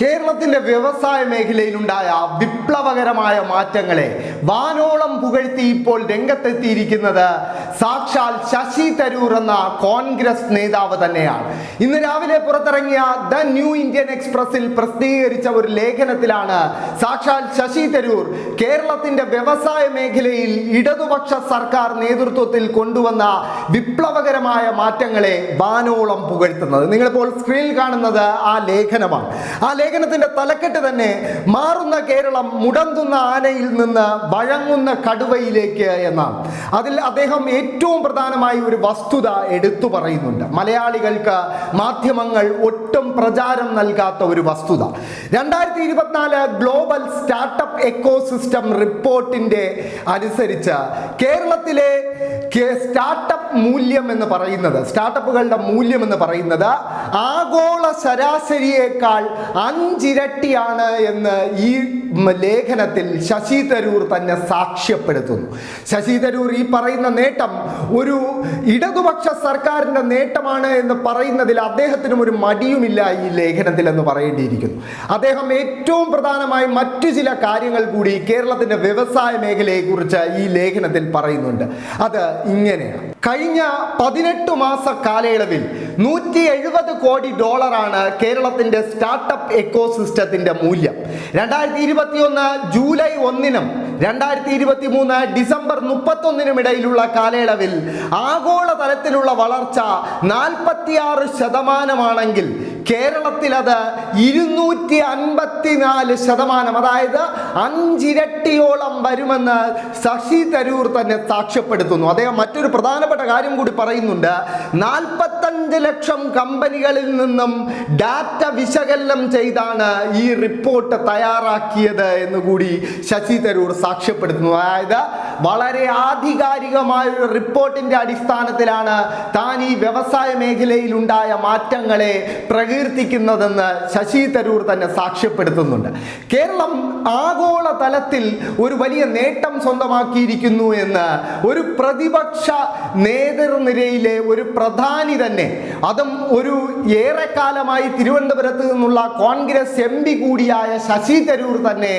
കേരളത്തിന്റെ വ്യവസായ മേഖലയിലുണ്ടായ വിപ്ലവകരമായ മാറ്റങ്ങളെ വാനോളം പുകഴ്ത്തി ഇപ്പോൾ രംഗത്തെത്തിയിരിക്കുന്നത് സാക്ഷാൽ ശശി തരൂർ എന്ന കോൺഗ്രസ് നേതാവ് തന്നെയാണ്. ഇന്ന് രാവിലെ പുറത്തിറങ്ങിയ ദ ന്യൂ ഇന്ത്യൻ എക്സ്പ്രസിൽ പ്രസിദ്ധീകരിച്ച ഒരു ലേഖനത്തിലാണ് സാക്ഷാൽ ശശി തരൂർ കേരളത്തിന്റെ വ്യവസായ മേഖലയിൽ ഇടതുപക്ഷ സർക്കാർ നേതൃത്വത്തിൽ കൊണ്ടുവന്ന വിപ്ലവകരമായ മാറ്റങ്ങളെ വാനോളം പുകഴ്ത്തുന്നത്. നിങ്ങളിപ്പോൾ സ്ക്രീനിൽ കാണുന്നത് ആ ലേഖനമാണ്. ആ ലേഖനത്തിന്റെ തലക്കെട്ട് തന്നെ മാറുന്ന കേരളം മുടന്തുന്ന ആനയിൽ നിന്ന് വഴങ്ങുന്ന കടുവയിലേക്ക് എന്നാണ്. അതിൽ അദ്ദേഹം ഏറ്റവും പ്രധാനമായി ഒരു വസ്തുത എടുത്തു പറയുന്നുണ്ട്. മലയാളികൾക്ക് മാധ്യമങ്ങൾ ഒട്ടും പ്രചാരം നൽകാത്ത ഒരു വസ്തുത. രണ്ടായിരത്തി ഇരുപത്തിനാല് ഗ്ലോബൽ സ്റ്റാർട്ടപ്പ് എക്കോസിസ്റ്റം റിപ്പോർട്ടിന്റെ അനുസരിച്ച് കേരളത്തിലെ സ്റ്റാർട്ടപ്പ് മൂല്യം എന്ന് പറയുന്നത് സ്റ്റാർട്ടപ്പുകളുടെ മൂല്യം എന്ന് പറയുന്നത് ആഗോള ശരാശരിയേക്കാൾ അഞ്ചിരട്ടിയാണ് എന്ന് ഈ ലേഖനത്തിൽ ശശി തരൂർ തന്നെ സാക്ഷ്യപ്പെടുത്തുന്നു. ശശി തരൂർ ഈ പറയുന്ന നേട്ടം ഒരു ഇടതുപക്ഷ സർക്കാരിന്റെ നേട്ടമാണ് എന്ന് പറയുന്നതിൽ അദ്ദേഹത്തിനും ഒരു മടിയുമില്ല ഈ ലേഖനത്തിൽ എന്ന് പറയേണ്ടിയിരിക്കുന്നു. അദ്ദേഹം ഏറ്റവും പ്രധാനമായി മറ്റു ചില കാര്യങ്ങൾ കൂടി കേരളത്തിന്റെ വ്യവസായ മേഖലയെക്കുറിച്ച് ഈ ലേഖനത്തിൽ പറയുന്നുണ്ട്. അത് ഇങ്ങനെയാണ്. കഴിഞ്ഞ പതിനെട്ട് മാസ കാലയളവിൽ നൂറ്റി എഴുപത് കോടി ഡോളറാണ് കേരളത്തിന്റെ സ്റ്റാർട്ടപ്പ് എക്കോസിസ്റ്റത്തിന്റെ മൂല്യം. രണ്ടായിരത്തി ഇരുപത്തിയൊന്ന് ജൂലൈ ഒന്നിനും രണ്ടായിരത്തി ഇരുപത്തി മൂന്ന് ഡിസംബർ മുപ്പത്തൊന്നിനും ഇടയിലുള്ള കാലയളവിൽ ആഗോള തലത്തിലുള്ള വളർച്ച നാൽപ്പത്തിയാറ് ശതമാനമാണെങ്കിൽ കേരളത്തിൽ അത് ഇരുന്നൂറ്റി അൻപത്തിനാല് ശതമാനം അതായത് അഞ്ചിരട്ടിയോളം വരുമെന്ന് ശശി തരൂർ തന്നെ സാക്ഷ്യപ്പെടുത്തുന്നു. അദ്ദേഹം മറ്റൊരു പ്രധാനപ്പെട്ട കാര്യം കൂടി പറയുന്നുണ്ട്. നാൽപ്പത്തഞ്ച് ലക്ഷം കമ്പനികളിൽ നിന്നും ഡാറ്റ വിശകലനം ചെയ്താണ് ഈ റിപ്പോർട്ട് തയ്യാറാക്കിയത് എന്ന് കൂടി ശശി തരൂർ സാക്ഷ്യപ്പെടുത്തുന്നു. അതായത് വളരെ ആധികാരികമായ ഒരു റിപ്പോർട്ടിന്റെ അടിസ്ഥാനത്തിലാണ് താൻ ഈ വ്യവസായ മേഖലയിൽ ഉണ്ടായ മാറ്റങ്ങളെ പ്രകീർത്തിക്കുന്നതെന്ന് ശശി തരൂർ തന്നെ സാക്ഷ്യപ്പെടുത്തുന്നുണ്ട്. കേരളം ആഗോള തലത്തിൽ ഒരു വലിയ നേട്ടം സ്വന്തമാക്കിയിരിക്കുന്നു എന്ന് ഒരു പ്രതിപക്ഷ നേതൃനിരയിലെ ഒരു പ്രധാനി തന്നെ അതും ഒരു ഏറെക്കാലമായി തിരുവനന്തപുരത്ത് നിന്നുള്ള കോൺഗ്രസ് എം പി കൂടിയായ ശശി തരൂർ തന്നെ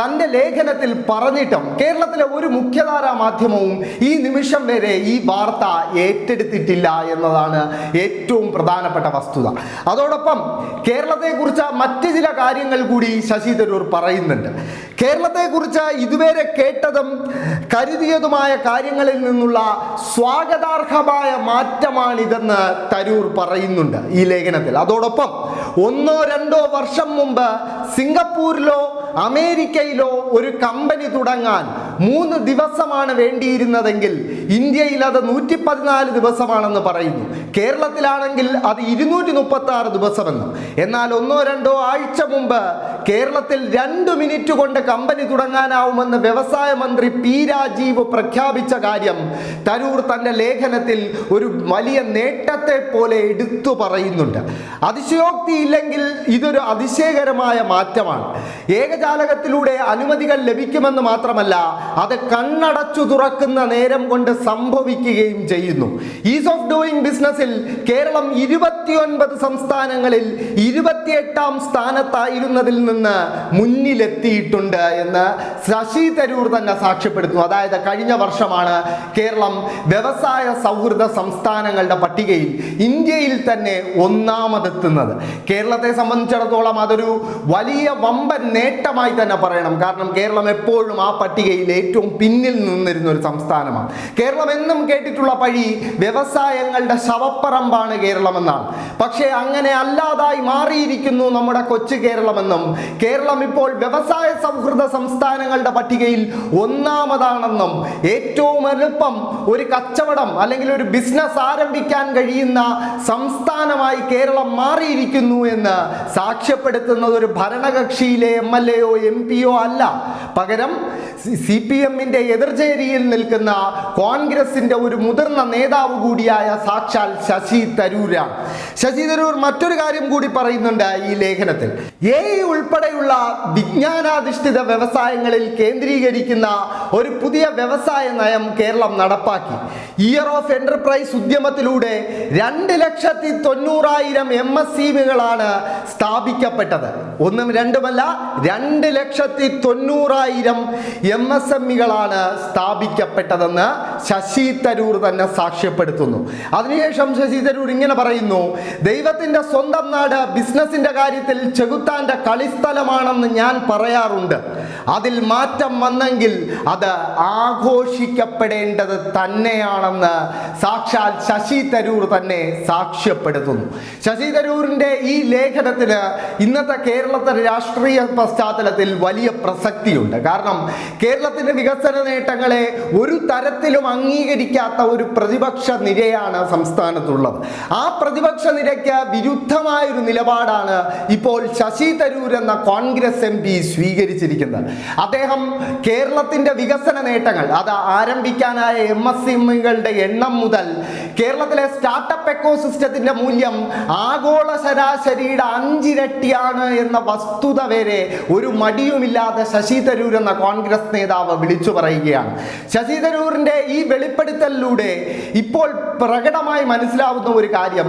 തന്റെ ലേഖനത്തിൽ പറഞ്ഞിട്ടും കേരളത്തിലെ ഒരു മുഖ്യധാരാ മാധ്യമവും ഈ നിമിഷം വരെ ഈ വാർത്ത ഏറ്റെടുത്തിട്ടില്ല എന്നതാണ് ഏറ്റവും പ്രധാനപ്പെട്ട വസ്തുത. അതോടൊപ്പം കേരളത്തെക്കുറിച്ച് മറ്റ് ചില കാര്യങ്ങൾ കൂടി ശശി തരൂർ പറയുന്നുണ്ട്. കേരളത്തെക്കുറിച്ച് ഇതുവരെ കേട്ടതും കരുതിയതുമായ കാര്യങ്ങളിൽ നിന്നുള്ള സ്വാഗതാർഹമായ മാറ്റമാണിതെന്ന് തരൂർ പറയുന്നുണ്ട് ഈ ലേഖനത്തിൽ. അതോടൊപ്പം ഒന്നോ രണ്ടോ വർഷം മുമ്പ് സിംഗപ്പൂരിലോ അമേരിക്കയിലോ ഒരു കമ്പനി തുടങ്ങാൻ മൂന്ന് ദിവസമാണ് വേണ്ടിയിരുന്നതെങ്കിൽ ഇന്ത്യയിൽ അത് നൂറ്റി പതിനാല് ദിവസമാണെന്ന് പറയുന്നു. കേരളത്തിലാണെങ്കിൽ അത് ഇരുന്നൂറ്റി മുപ്പത്തി ആറ് ദിവസമെന്ന്. എന്നാൽ ഒന്നോ രണ്ടോ ആഴ്ച മുമ്പ് കേരളത്തിൽ രണ്ട് മിനിറ്റ് കൊണ്ട് കമ്പനി തുടങ്ങാനാവുമെന്ന് വ്യവസായ മന്ത്രി പി രാജീവ് പ്രഖ്യാപിച്ച കാര്യം തരൂർ തന്റെ ലേഖനത്തിൽ ഒരു വലിയ നേട്ടത്തെ പോലെ എടുത്തു പറയുന്നുണ്ട്. അതിശയോക്തി ഇല്ലെങ്കിൽ ഇതൊരു അതിശയകരമായ മാറ്റമാണ്. ഏകജാലകത്തിലൂടെ അനുമതികൾ ലഭിക്കുമെന്ന് മാത്രമല്ല അത് കണ്ണടച്ചു തുറക്കുന്ന നേരം കൊണ്ട് സംഭവിക്കുകയും ചെയ്യുന്നു. ഈസ് ഓഫ് ഡൂയിങ് ബിസിനസ്സിൽ കേരളം ഇരുപത്തിയൊൻപത് സംസ്ഥാനങ്ങളിൽ ഇരുപത്തിയെട്ടാം സ്ഥാനത്തായിരുന്നതിൽ നിന്ന് മുന്നിലെത്തിയിട്ടുണ്ട് എന്ന് ശശി തരൂർ തന്നെ സാക്ഷ്യപ്പെടുത്തുന്നു. അതായത് കഴിഞ്ഞ വർഷമാണ് കേരളം വ്യവസായ സൗഹൃദ സംസ്ഥാനങ്ങളുടെ പട്ടികയിൽ ഇന്ത്യയിൽ തന്നെ ഒന്നാമതെത്തുന്നത്. കേരളത്തെ സംബന്ധിച്ചിടത്തോളം അതൊരു വലിയ വമ്പൻ നേട്ടമായി തന്നെ പറയണം. കാരണം കേരളം എപ്പോഴും ആ പട്ടികയിൽ ഏറ്റവും പിന്നിൽ നിന്നിരുന്ന ഒരു സംസ്ഥാനമാണ്. കേരളം എന്നും കേട്ടിട്ടുള്ള പഴി വ്യവസായങ്ങളുടെ ശവപ്പറമ്പാണ് കേരളമെന്നാണ്. പക്ഷേ അങ്ങനെ അല്ലാതായി മാറിയിരിക്കുന്നു നമ്മുടെ കൊച്ചു കേരളമെന്നും കേരളം ഇപ്പോൾ വ്യവസായ സൗഹൃദ സംസ്ഥാനങ്ങളുടെ പട്ടികയിൽ ഒന്നാമതാണെന്നും ഏറ്റവും എളുപ്പം ഒരു കച്ചവടം അല്ലെങ്കിൽ ഒരു ബിസിനസ് ആരംഭിക്കാൻ കഴിയുന്ന സംസ്ഥാനമായി കേരളം മാറിയിരിക്കുന്നു എന്ന് സാക്ഷ്യപ്പെടുത്തുന്നത് ഒരു ഭരണകക്ഷിയിലെ എം എൽ എയോ എം പിയോ അല്ല. പകരം സി പി എമ്മിന്റെ എതിർചേരിയിൽ നിൽക്കുന്ന കോൺഗ്രസിന്റെ ഒരു മുതിർന്ന നേതാവ് കൂടിയായ സാക്ഷാൽ ശശി തരൂരാണ്. ശശി തരൂർ മറ്റൊരു കാര്യം കൂടി പറയുന്നുണ്ട് ഈ ലേഖനത്തിൽ. എ ഉൾപ്പെടെയുള്ള വിജ്ഞാനാധിഷ്ഠിത വ്യവസായങ്ങളിൽ കേന്ദ്രീകരിക്കുന്ന ഒരു പുതിയ വ്യവസായ നയം കേരളം നടപ്പാക്കി. ഇയർ ഓഫ് എന്റർപ്രൈസ് ഉദ്യമത്തിലൂടെ രണ്ട് ലക്ഷത്തി തൊണ്ണൂറായിരം എം എസ് സികളാണ് സ്ഥാപിക്കപ്പെട്ടത്. ഒന്നും രണ്ടുമല്ല രണ്ട് ലക്ഷത്തി തൊണ്ണൂറായിരം എം എസ് എം ഇകളാണ് സ്ഥാപിക്കപ്പെട്ടതെന്ന് ശശി തരൂർ തന്നെ സാക്ഷ്യപ്പെടുത്തുന്നു. അതിനുശേഷം ശശി തരൂർ ഇങ്ങനെ പറയുന്നു ദൈവത്തിന്റെ സ്വന്തം നാട് ബിസിനസിന്റെ കാര്യത്തിൽ ചെകുത്താന്റെ കളിസ്ഥലമാണെന്ന് ഞാൻ പറയാറുണ്ട്. അതിൽ മാറ്റം വന്നെങ്കിൽ അത് ആഘോഷിക്കപ്പെടേണ്ടത് തന്നെയാണെന്ന് സാക്ഷാൽ ശശി തരൂർ തന്നെ സാക്ഷ്യപ്പെടുത്തുന്നു. ശശി തരൂരിന്റെ ഈ ലേഖനത്തിന് ഇന്നത്തെ കേരളത്തെ രാഷ്ട്രീയ പശ്ചാത്തലത്തിൽ വലിയ പ്രസക്തിയുണ്ട്. കാരണം കേരളത്തിന്റെ വികസന നേട്ടങ്ങളെ ഒരു തരത്തിലും അംഗീകരിക്കാത്ത ഒരു പ്രതിപക്ഷ നിരയാണ് സംസ്ഥാനത്തുള്ളത്. ആ പ്രതിപക്ഷ നിരയ്ക്ക് വിരുദ്ധമായ ഒരു നിലപാടാണ് ഇപ്പോൾ ശശി തരൂർ എന്ന കോൺഗ്രസ് എം പി സ്വീകരിച്ചിരിക്കുന്നത്. അദ്ദേഹം കേരളത്തിന്റെ വികസന നേട്ടങ്ങൾ അത് ആരംഭിക്കാനായ എം എസ് എമ്മുകളുടെ എണ്ണം മുതൽ കേരളത്തിലെ സ്റ്റാർട്ടപ്പ് എക്കോസിസ്റ്റത്തിന്റെ മൂല്യം ആഗോള ശരാശരിയുടെ അഞ്ചിരട്ടിയാണ് എന്ന വസ്തുത വരെ ഒരു മടിയുമില്ലാതെ ശശി തരൂർ എന്ന കോൺഗ്രസ് നേതാവ് വിളിച്ചു പറയുകയാണ്. ശശി തരൂരിന്റെ ഈ വെളിപ്പെടുത്തലിലൂടെ ഇപ്പോൾ പ്രകടമായി മനസ്സിലാവുന്ന ഒരു കാര്യം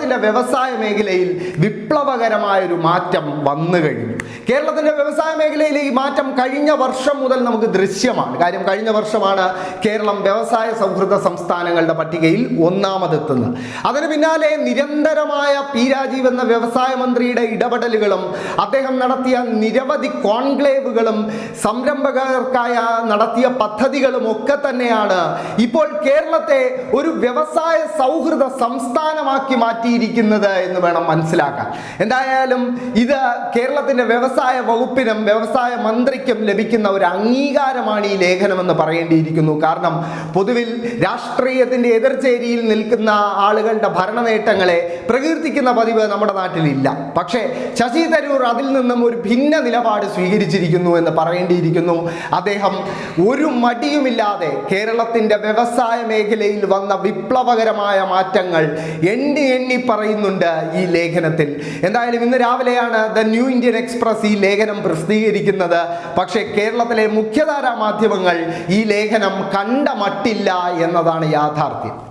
കേരളത്തിന്റെ വ്യവസായ മേഖലയിൽ വിപ്ലവകരമായൊരു മാറ്റം വന്നു കഴിഞ്ഞു. കേരളത്തിന്റെ വ്യവസായ മേഖലയിലെ ഈ മാറ്റം കഴിഞ്ഞ വർഷം മുതൽ നമുക്ക് ദൃശ്യമാണ്. കാര്യം കഴിഞ്ഞ വർഷമാണ് കേരളം വ്യവസായ സൗഹൃദ സംസ്ഥാനങ്ങളുടെ പട്ടികയിൽ ഒന്നാമതെത്തുന്നത്. അതിന് പിന്നാലെ നിരന്തരമായ പി രാജീവ് എന്ന വ്യവസായ മന്ത്രിയുടെ ഇടപെടലുകളും അദ്ദേഹം നടത്തിയ നിരവധി കോൺക്ലേവുകളും സംരംഭകർക്കായ നടത്തിയ പദ്ധതികളും ഒക്കെ തന്നെയാണ് ഇപ്പോൾ കേരളത്തെ ഒരു വ്യവസായ സൗഹൃദ സംസ്ഥാനമാക്കി മാറ്റിയിരിക്കുന്നത് എന്ന് വേണം മനസ്സിലാക്കാൻ. എന്തായാലും ഇത് കേരളത്തിന്റെ വ്യവസായ വകുപ്പിനും വ്യവസായ മന്ത്രിക്കും ലഭിക്കുന്ന ഒരു അംഗീകാരമാണ് ഈ ലേഖനമെന്ന് പറയേണ്ടിയിരിക്കുന്നു. കാരണം പൊതുവിൽ രാഷ്ട്രീയത്തിന്റെ എതിർചേരിയിൽ നിൽക്കുന്ന ആളുകളുടെ ഭരണ നേട്ടങ്ങളെ പ്രകീർത്തിക്കുന്ന പതിവ് നമ്മുടെ നാട്ടിലില്ല. പക്ഷേ ശശി തരൂർ അതിൽ നിന്നും ഒരു ഭിന്ന നിലപാട് സ്വീകരിച്ചിരിക്കുന്നു എന്ന് പറയേണ്ടിയിരിക്കുന്നു. അദ്ദേഹം ഒരു മടിയുമില്ലാതെ കേരളത്തിന്റെ വ്യവസായ മേഖലയിൽ വന്ന വിപ്ലവകരമായ മാറ്റങ്ങൾ എണ്ണി എണ്ണി പറയുന്നുണ്ട് ഈ ലേഖനത്തിൽ. എന്തായാലും ഇന്ന് രാവിലെയാണ് ദ ന്യൂ ഇന്ത്യൻ എക്സ്പ്രസ് ഈ ലേഖനം പ്രസിദ്ധീകരിക്കുന്നത്. പക്ഷേ കേരളത്തിലെ മുഖ്യധാരാ മാധ്യമങ്ങൾ ഈ ലേഖനം കണ്ട മട്ടില്ല എന്നതാണ് യാഥാർത്ഥ്യം.